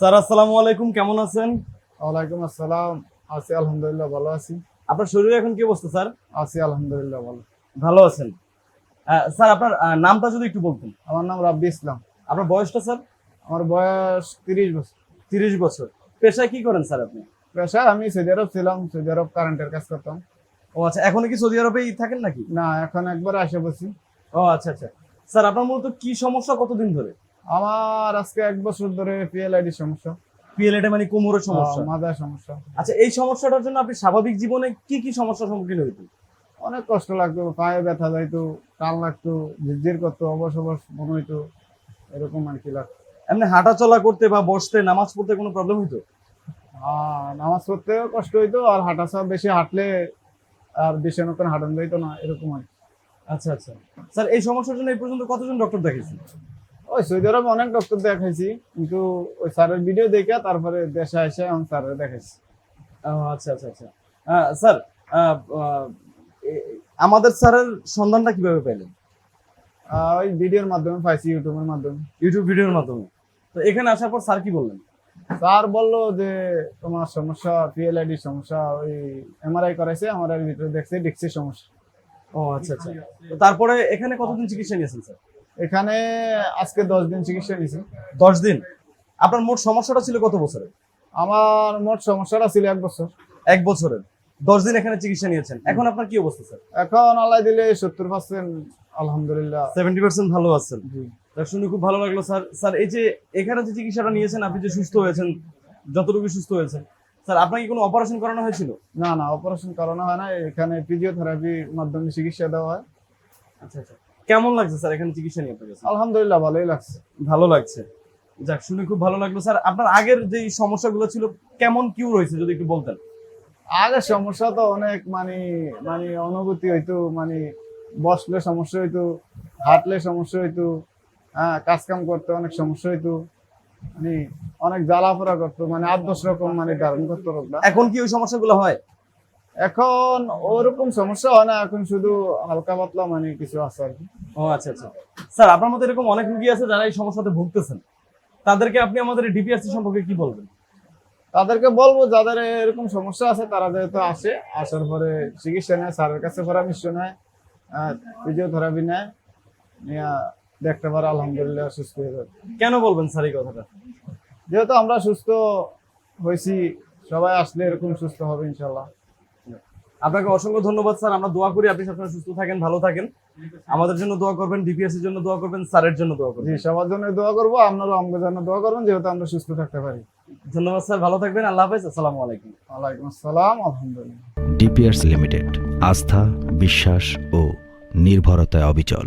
Sir আসসালামু আলাইকুম কেমন আছেন? ওয়ালাইকুম আসসালাম। আছি আলহামদুলিল্লাহ ভালো আছি। আপনার শরীরে এখন কি অবস্থা স্যার? আছি আলহামদুলিল্লাহ ভালো। ভালো আছেন। স্যার আপনার নামটা যদি একটু বলতেন। আমার নাম রাব্বি ইসলাম। আপনার বয়সটা স্যার? আমার বয়স তিরিশ বছর। তিরিশ বছর। পেশায় কি করেন স্যার আপনি? পেশায় আমি সৌদি আরব ছিলাম সৌদি আরব কারেন্টের কাজ করতাম। ও আচ্ছা এখন কি সৌদি আরবেই থাকেন নাকি? না এখন একবার আসে বসি। ও আচ্ছা আচ্ছা। স্যার আপনার মূলত কি সমস্যা কতদিন ধরে? আমার আজকে এক বছর ধরে পিএলআইডি সমস্যা। পিএলএটা মানে কোমরের সমস্যা? মাথায় সমস্যা। আচ্ছা এই সমস্যাটার জন্য আপনি স্বাভাবিক জীবনে কি কি সমস্যার সম্মুখীন হইতেন অনেক কষ্ট লাগতো পায়ে ব্যথা যাইতো টান লাগতো ঝিরঝির করতো অবস অবস মনে হইতো এরকম আর কি লাগতো। এমনি হাঁটা চলা করতে বা বসতে নামাজ পড়তে কোনো প্রবলেম হইতো? নামাজ পড়তেও কষ্ট হইতো আর হাঁটা সব বেশি হাঁটলে আর বেশি মতন হাঁটানো যাইতো না এরকম আর। আচ্ছা আচ্ছা। স্যার এই সমস্যার জন্য এই পর্যন্ত কতজন ডক্টর দেখিয়েছেন? ওই সৌদি আরবে অনেক ডক্টর দেখাইছি কিন্তু ওই স্যারের ভিডিও দেখে তারপরে দেশে এসে আমি স্যারের দেখাইছি। আচ্ছা আচ্ছা আচ্ছা। স্যার আমাদের স্যারের সন্ধানটা কীভাবে পেলেন ওই ভিডিওর মাধ্যমে পাইছি ইউটিউবের মাধ্যমে। ইউটিউব ভিডিওর মাধ্যমে। তো এখানে আসার পর স্যার কি বললেন? স্যার বলল যে তোমার সমস্যা পিএলআইডি সমস্যা ওই এমআরআই করাইছে এমআরআই ভিতরে দেখছে ডিক্সির সমস্যা। ও আচ্ছা আচ্ছা। তারপরে এখানে কতদিন চিকিৎসা নিয়েছেন স্যার? এখানে আজকে দশ দিন চিকিৎসা নিয়েছি। দশ দিন? আপনার মোট সমস্যাটা ছিল কত বছরের? আমার মোট সমস্যাটা ছিল এক বছর। এক বছরের। দশ দিন এখানে চিকিৎসা নিয়েছেন। এখন আপনার কি অবস্থা স্যার? এখন আল্লাহ দিলে সত্তর পার্সেন্ট আলহামদুলিল্লাহ। সেভেন্টি পার্সেন্ট ভালো আছেন। শুনে খুব ভালো লাগল স্যার। স্যার এই যে এখানে যে চিকিৎসাটা নিয়েছেন আপনি যে সুস্থ হয়েছেন যতটুকু সুস্থ হয়েছেন স্যার আপনাকে কোনো অপারেশন করানো হয়েছিল? না না অপারেশন করানো হয় না। এখানে ফিজিওথেরাপির মাধ্যমে চিকিৎসা দেওয়া হয়। আচ্ছা আচ্ছা। কেমন লাগছে স্যার এখানে চিকিৎসা নিয়ে আপনার কাছে? আলহামদুলিল্লাহ ভালোই লাগছে। ভালো লাগছে। যাক শুনে খুব ভালো লাগল। স্যার আপনার আগের যে সমস্যাগুলো ছিল কেমন কিউর হয়েছে যদি একটু বলতেন? আগের সমস্যা তো অনেক মানে মানে অনুভূতি হইতো মানে বসলে সমস্যা হইতো হাঁটলে সমস্যা হইতো হ্যাঁ কাজ কাম করতে অনেক সমস্যা হইতো মানে অনেক জ্বালাফোড়া করতো মানে আট দশ রকম মানে ধারণ করতো রোগটা এখন কি ওই সমস্যাগুলো হয়? এখন ওরকম সমস্যা হয় না এখন শুধু হালকা পাতলা মানে কিছু আছে আর কি। ও আচ্ছা আচ্ছা। স্যার আপনার মতো এরকম অনেক রুগী আছে যারা এই সমস্যাতে ভুগতেছেন। তাদেরকে আপনি আমাদের ডিপিআরসি সম্পর্কে কি বলবেন? তাদেরকে বলব যাদের এরকম সমস্যা আছে তারা যেহেতু আসে আসার পরে চিকিৎসা নেয় স্যারের কাছে পরামর্শ নেয় ফিজিওথেরাপি নেয় নিয়ে দেখতে পারে আলহামদুলিল্লাহ সুস্থ হয়ে যাবে। কেন বলবেন স্যার এই কথাটা? যেহেতু আমরা সুস্থ হয়েছি সবাই আসলে এরকম সুস্থ হবে ইনশাল্লাহ। আপনাকে অসংখ্য ধন্যবাদ স্যার। আমরা দোয়া করি আপনি সবসময় সুস্থ থাকেন ভালো থাকেন। আমাদের জন্য দোয়া করবেন ডিপিএস এর জন্য দোয়া করবেন স্যারের জন্য দোয়া করবেন। জি সবার জন্য দোয়া করব। আপনারও আমাদের জন্য দোয়া করবেন যেহেতু আমরা সুস্থ থাকতে পারি। ধন্যবাদ স্যার। ভালো থাকবেন। আল্লাহ হাফেজ। আসসালামু আলাইকুম। ওয়ালাইকুম আসসালাম। আলহামদুলিল্লাহ। ডিপিএস লিমিটেড আস্থা বিশ্বাস ও নির্ভরতায় অবিচল।